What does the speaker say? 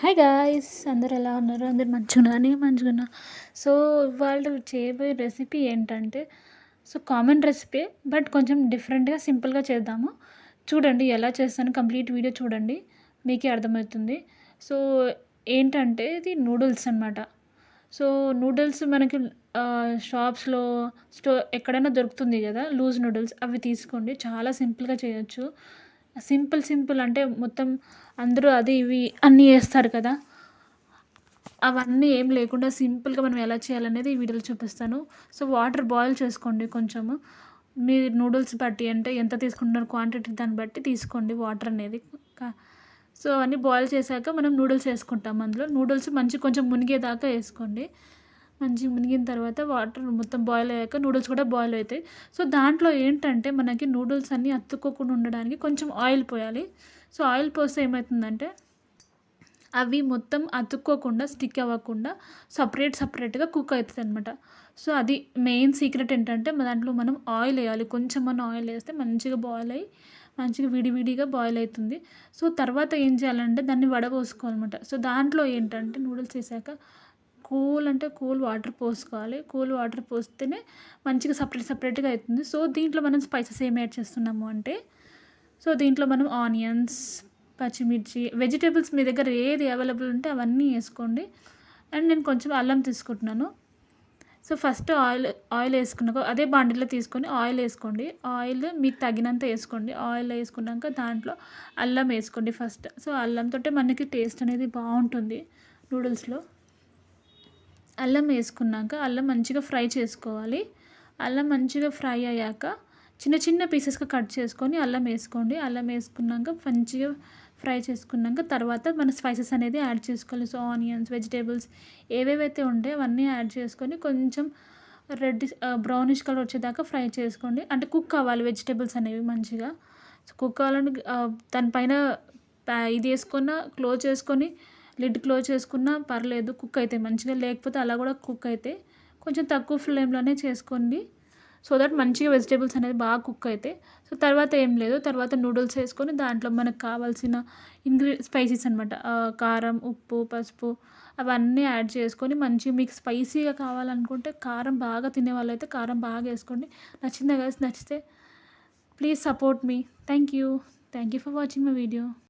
Hi guys అందరు ఎలా ఉన్నారు? అందరు మంచిగా నేను మంచిగా ఉన్నా సో ఇవాళ చేయబోయే రెసిపీ ఏంటంటే సో కామన్ రెసిపీ బట్ కొంచెం డిఫరెంట్గా సింపుల్గా చేద్దాము. చూడండి ఎలా చేస్తాను కంప్లీట్ వీడియో చూడండి మీకే అర్థమవుతుంది. సో ఏంటంటే ఇది నూడిల్స్ అనమాట సో నూడిల్స్ మనకి షాప్స్లో స్టో ఎక్కడైనా దొరుకుతుంది కదా లూజ్ నూడిల్స్ అవి తీసుకోండి. చాలా సింపుల్గా చేయొచ్చు. సింపుల్ సింపుల్ అంటే మొత్తం అందరూ అది ఇవి అన్నీ వేస్తారు కదా. అవన్నీ ఏం లేకుండా సింపుల్గా మనం ఎలా చేయాలనేది ఈ వీడియోలో చూపిస్తాను. సో వాటర్ బాయిల్ చేసుకోండి కొంచెము. మీ నూడిల్స్ బట్టి అంటే ఎంత తీసుకుంటున్నారు క్వాంటిటీ దాన్ని బట్టి తీసుకోండి వాటర్ అనేది. సో అవన్నీ బాయిల్ చేశాక మనం నూడిల్స్ వేసుకుంటాం అందులో. నూడిల్స్ మంచి కొంచెం మునిగేదాకా వేసుకోండి. మంచిగా మునిగిన తర్వాత వాటర్ మొత్తం బాయిల్ అయ్యాక నూడిల్స్ కూడా బాయిల్ అవుతాయి. సో దాంట్లో ఏంటంటే మనకి నూడిల్స్ అన్నీ అతుక్కోకుండా ఉండడానికి కొంచెం ఆయిల్ పోయాలి. సో ఆయిల్ పోస్తే ఏమవుతుందంటే అవి మొత్తం అతుక్కోకుండా స్టిక్ అవ్వకుండా సపరేట్ సపరేట్గా కుక్ అవుతుంది అనమాట సో అది మెయిన్ సీక్రెట్ ఏంటంటే దాంట్లో మనం ఆయిల్ వేయాలి. కొంచెం మనం ఆయిల్ వేస్తే మంచిగా బాయిల్ అయ్యి మంచిగా విడివిడిగా బాయిల్ అవుతుంది. సో తర్వాత ఏం చేయాలంటే దాన్ని వడపోసుకోవాలన్నమాట సో దాంట్లో ఏంటంటే నూడిల్స్ వేసాక కూల్ అంటే కూల్ వాటర్ పోసుకోవాలి. కూల్ వాటర్ పోస్తేనే మంచిగా సపరేట్ సపరేట్గా అవుతుంది. సో దీంట్లో మనం స్పైసెస్ ఏం యాడ్ చేస్తున్నాము అంటే సో దీంట్లో మనం ఆనియన్స్ పచ్చిమిర్చి వెజిటేబుల్స్ మీ దగ్గర ఏది అవైలబుల్ ఉంటే అవన్నీ వేసుకోండి. అండ్ నేను కొంచెం అల్లం తీసుకుంటున్నాను. సో ఫస్ట్ ఆయిల్ ఆయిల్ వేసుకున్నాక అదే బాండిలో తీసుకొని ఆయిల్ వేసుకోండి. ఆయిల్ మీకు తగినంత వేసుకోండి. ఆయిల్ వేసుకున్నాక దాంట్లో అల్లం వేసుకోండి ఫస్ట్. సో అల్లంతో మనకి టేస్ట్ అనేది బాగుంటుంది నూడిల్స్లో. అల్లం వేసుకున్నాక అల్లం మంచిగా ఫ్రై చేసుకోవాలి. అల్లం మంచిగా ఫ్రై అయ్యాక చిన్న చిన్న పీసెస్గా కట్ చేసుకొని అల్లం వేసుకోండి. అల్లం వేసుకున్నాక మంచిగా ఫ్రై చేసుకున్నాక తర్వాత మన స్పైసెస్ అనేది యాడ్ చేసుకోవాలి. సో ఆనియన్స్ వెజిటేబుల్స్ ఏవేవైతే ఉంటాయో అవన్నీ యాడ్ చేసుకొని కొంచెం రెడ్ బ్రౌనిష్ కలర్ వచ్చేదాకా ఫ్రై చేసుకోండి. అంటే కుక్ అవ్వాలి వెజిటేబుల్స్ అనేవి మంచిగా. కుక్ అవ్వాలని దానిపైన ఇది వేసుకున్న క్లోజ్ చేసుకొని లిడ్ క్లోజ్ చేసుకున్నా పర్లేదు కుక్ అయితే మంచిగా లేకపోతే అలా కూడా కుక్ అయితే కొంచెం తక్కువ ఫ్లేమ్లోనే చేసుకోండి. సో దట్ మంచిగా వెజిటేబుల్స్ అనేది బాగా కుక్ అయితే. సో తర్వాత ఏం లేదు తర్వాత నూడిల్స్ వేసుకొని దాంట్లో మనకు కావాల్సిన ఇంగ్రీ స్పైసీస్ అనమాట కారం ఉప్పు పసుపు అవన్నీ యాడ్ చేసుకొని మంచిగా మీకు స్పైసీగా కావాలనుకుంటే కారం బాగా తినే వాళ్ళైతే కారం బాగా వేసుకోండి. నచ్చిందా కలిసి నచ్చితే please support me. Thank you. Thank you for watching my video.